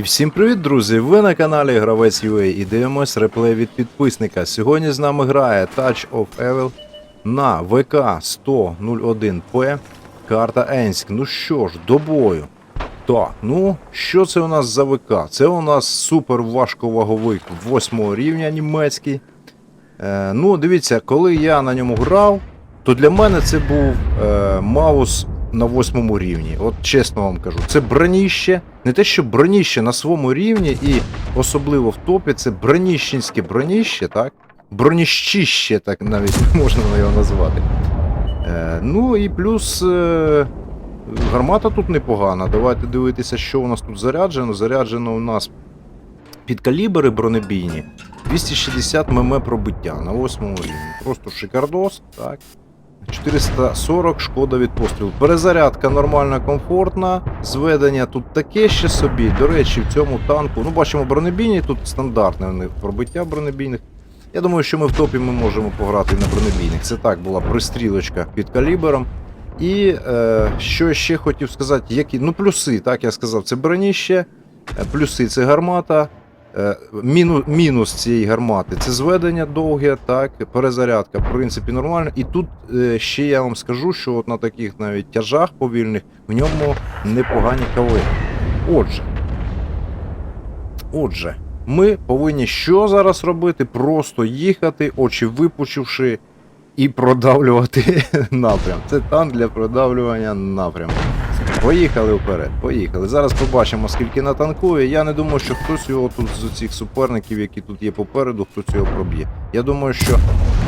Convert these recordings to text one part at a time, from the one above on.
І всім привіт, друзі! Ви на каналі Гравець UA і дивимось реплей від підписника. Сьогодні з нами грає Touch of Evil на ВК 10001П. Карта Енськ. Ну що ж, до бою. Так, ну що це у нас за ВК? Це у нас супер важковаговик 8 рівня німецький. Е, ну, дивіться, коли я на ньому грав, то для мене це був е, Маус на восьмому рівні. От чесно вам кажу, це броніще, не те, що броніще на своєму рівні, і особливо в топі, це броніщенське броніще, так? Броніщище, так навіть можна його назвати. Е, ну і плюс е, гармата тут непогана. Давайте дивитися, що у нас тут заряджено. Заряджено у нас підкалібри бронебійні. 260 мм пробиття на 8 рівні. Просто шикардос, так. 440 шкода від пострілу. Перезарядка нормальна, комфортна. Зведення тут таке ще собі. До речі, в цьому танку. Ну, бачимо бронебійні, тут стандартне у них пробиття бронебійних. Я думаю, що ми в топі ми можемо пограти на бронебійних. Це так була пристрілочка під калібром. І е, що ще хотів сказати, які. Ну, плюси, так я сказав, це броніще, е, плюси це гармата. Е, Мінус, цієї гармати це зведення довге, так, перезарядка, в принципі, нормально. І тут е, ще я вам скажу, що от на таких навіть тяжах повільних в ньому непогані кави. Отже, отже, ми повинні що зараз робити? Просто їхати, очі випучивши, і продавлювати напрям. Це танк для продавлювання напряму. Поїхали вперед, поїхали. Зараз побачимо, скільки натанкує. Я не думаю, що хтось його тут з цих суперників, які тут є попереду, хтось його проб'є. Я думаю, що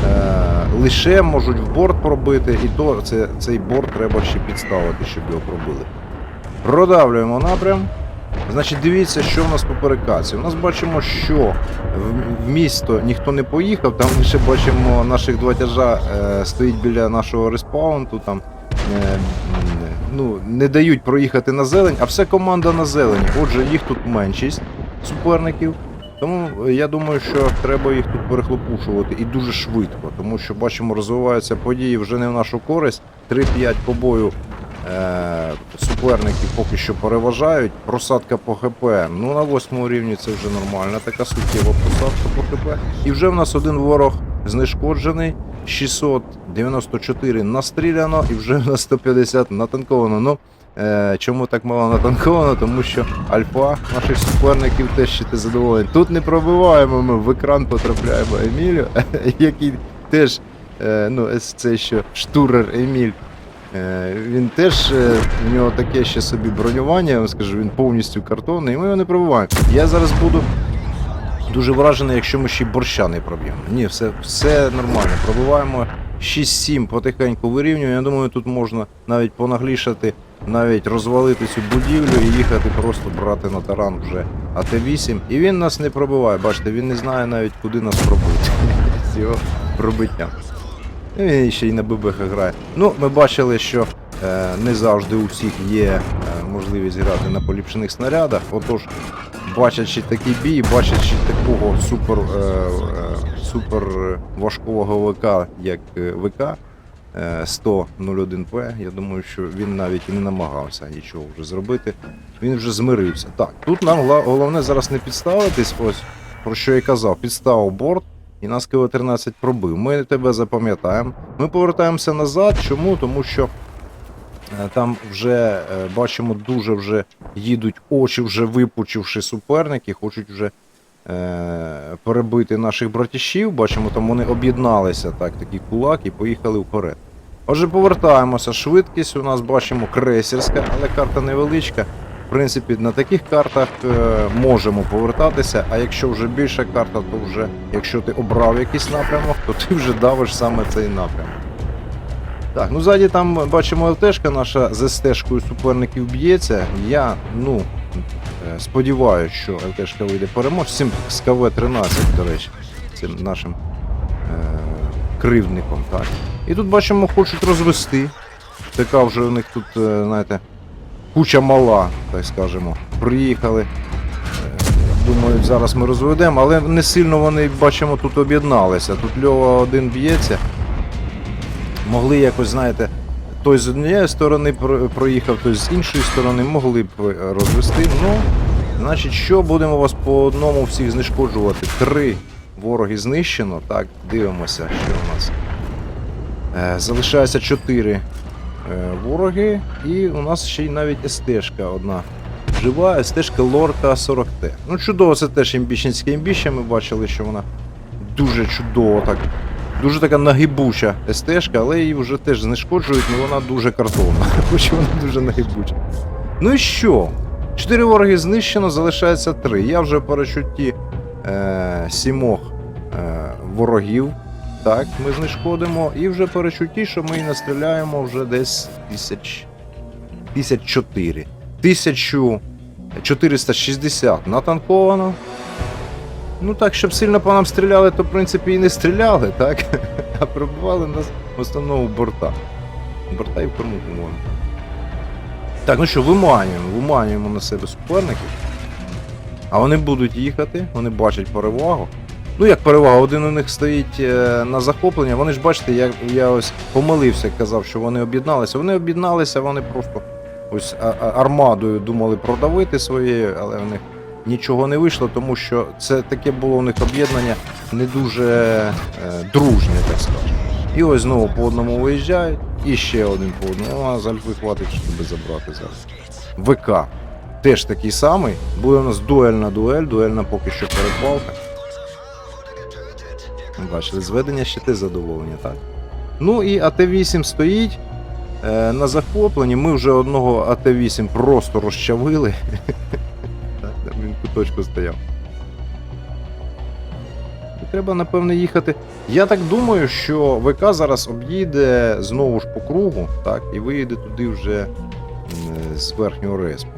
е, лише можуть в борт пробити, і то це, цей борт треба ще підставити, щоб його пробили. Продавлюємо напрям. Значить, дивіться, що в нас по перекаці. У нас бачимо, що в, місто ніхто не поїхав, там лише бачимо наших два тяжа е, стоїть біля нашого респаунту. Там е, ну, не дають проїхати на зелень, а все команда на зелені. Отже, їх тут меншість суперників. Тому е, я думаю, що треба їх тут перехлопушувати і дуже швидко, тому що бачимо, розвиваються події вже не в нашу користь. 3-5 по бою е- суперників поки що переважають. Просадка по ХП. Ну на восьмому рівні це вже нормальна така суттєва просадка по ХП. І вже в нас один ворог знешкоджений. 694 настріляно і вже на 150 натанковано. Ну, е, чому так мало натанковано? Тому що альфа наших суперників теж ще ти задоволений. Тут не пробиваємо ми в екран потрапляємо Емілю, який теж, е, ну, це що штурер Еміль. Е, Він теж е, в нього таке ще собі бронювання, я вам скажу, він повністю картонний, і ми його не пробиваємо. Я зараз буду дуже вражений, якщо ми ще й борща не проб'ємо. Ні, все, все нормально. Пробиваємо 6-7 потихеньку вирівнюємо. Я думаю, тут можна навіть понаглішати, навіть розвалити цю будівлю і їхати просто брати на таран вже АТ-8. І він нас не пробиває. Бачите, він не знає навіть куди нас пробити з його пробиттям. Він ще й на ББХ грає. Ну, ми бачили, що е, не завжди у всіх є е, можливість грати на поліпшених снарядах. Отож, бачачи такий бій, бачачи такого супер, е, е, супер важкого ВК, як е, ВК е, 101П, я думаю, що він навіть і не намагався нічого вже зробити. Він вже змирився. Так, тут нам головне зараз не підставитись, ось про що я казав, підставив борт. І нас КВ-13 пробив. Ми тебе запам'ятаємо. Ми повертаємося назад. Чому? Тому що там вже е, бачимо, дуже вже їдуть очі, вже випучивши суперники, хочуть вже е, перебити наших братішів. Бачимо, там вони об'єдналися, так, такий кулак, і поїхали вперед. Отже, повертаємося. Швидкість у нас бачимо крейсерська, але карта невеличка. В принципі, на таких картах е, можемо повертатися, а якщо вже більша карта, то вже якщо ти обрав якийсь напрямок, то ти вже давиш саме цей напрямок. Так, ну ззаді там бачимо ЛТшка наша з СТшкою суперників б'ється. Я, ну, е, сподіваюся, що ЛТшка вийде переможцем з КВ-13, до речі, цим нашим е, кривдником. Так. І тут бачимо, хочуть розвести. Така вже у них тут, е, знаєте, куча мала, так скажемо. Приїхали. Е, Думають, зараз ми розведемо, але не сильно вони, бачимо, тут об'єдналися. Тут Льова один б'ється. Могли якось, знаєте, той з однієї сторони проїхав, той з іншої сторони, могли б е, розвести. Ну, Значить, що будемо вас по одному всіх знешкоджувати? Три вороги знищено. Так, дивимося, що у нас. Е, залишається чотири е, вороги, і у нас ще й навіть СТшка одна жива, СТшка Лорка 40Т. Ну, чудово, це теж імбіщенське імбіще. Ми бачили, що вона дуже чудово так. Дуже така нагибуча СТшка, але її вже теж знешкоджують, але вона дуже картонна. Хоч вона дуже нагибуча. Ну і що? Чотири вороги знищено, залишається три. Я вже по розчутті е, сімох е, ворогів. Так, ми знешкодимо. І вже по розчутті, що ми і настріляємо вже десь тисяч. Тисяч чотири. 1460 натанковано. Ну так, щоб сильно по нам стріляли, то в принципі і не стріляли, так? А пробували нас в основному борта. Борта і в корму, по-моєму. Так, ну що, виманюємо, виманюємо на себе суперників. А вони будуть їхати, вони бачать перевагу. Ну, як перевага, один у них стоїть е, на захоплення. Вони ж бачите, я, я ось помилився, казав, що вони об'єдналися. Вони об'єдналися, вони просто ось армадою думали продавити своєю, але в них нічого не вийшло, тому що це таке було у них об'єднання не дуже е, дружнє, так скажемо. І ось знову по одному виїжджають, і ще один по одному. А з Альфи хватить, щоб забрати зараз. ВК. Теж такий самий. Буде у нас дуельна дуель, дуельна поки що перепалка. Бачили, зведення ще те задоволення, так? Ну і АТ-8 стоїть е, на захопленні. Ми вже одного АТ-8 просто розчавили. куточку стояв. І Треба, напевно, їхати. Я так думаю, що ВК зараз об'їде знову ж по кругу, так, і виїде туди вже з верхнього респу.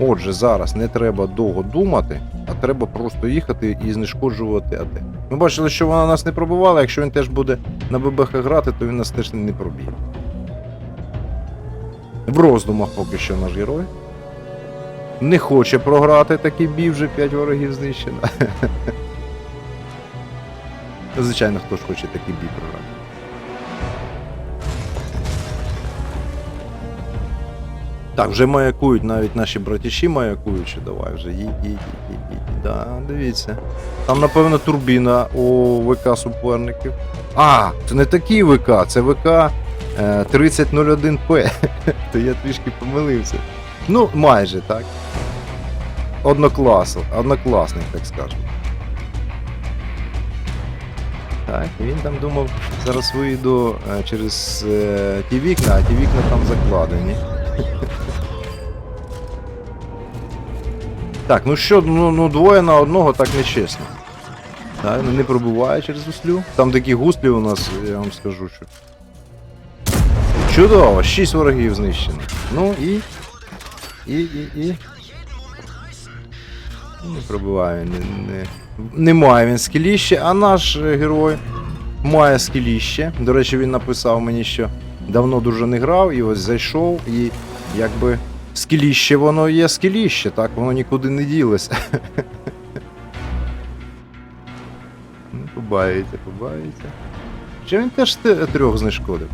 Отже, зараз не треба довго думати, а треба просто їхати і знешкоджувати АТ. Ми бачили, що вона нас не пробивала, якщо він теж буде на ББХ грати, то він нас теж не проб'є. В роздумах поки що наш герой. Не хоче програти такий бій, вже 5 ворогів знищено. Звичайно, хто ж хоче такий бій програти. Так, вже маякують навіть наші братіші маякують, давай вже. Да, дивіться. Там, напевно, турбіна у ВК суперників. А, це не такий ВК, це ВК е, 3001П. То я трішки помилився. Ну, майже так. Однокласов, однокласник, так скажемо. Так, він там думав, зараз вийду е, через е, ті вікна, а ті вікна там закладені. Так, ну що, ну, ну двоє на одного так нечесно. Так, ну, не пробуває через гуслю. Там такі гуслі у нас, я вам скажу, що. Чудово, 6 ворогів знищено. Ну і. І, і, і. Не пробиває, не, не, не має він скіліще, а наш е, герой має скіліще. До речі, він написав мені, що давно дуже не грав, і ось зайшов, і якби скіліще воно є скіліще, так воно нікуди не ділося. Ну, побається, побається. Чи він теж трьох знешкодив?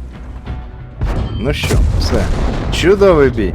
Ну що, все. Чудовий бій.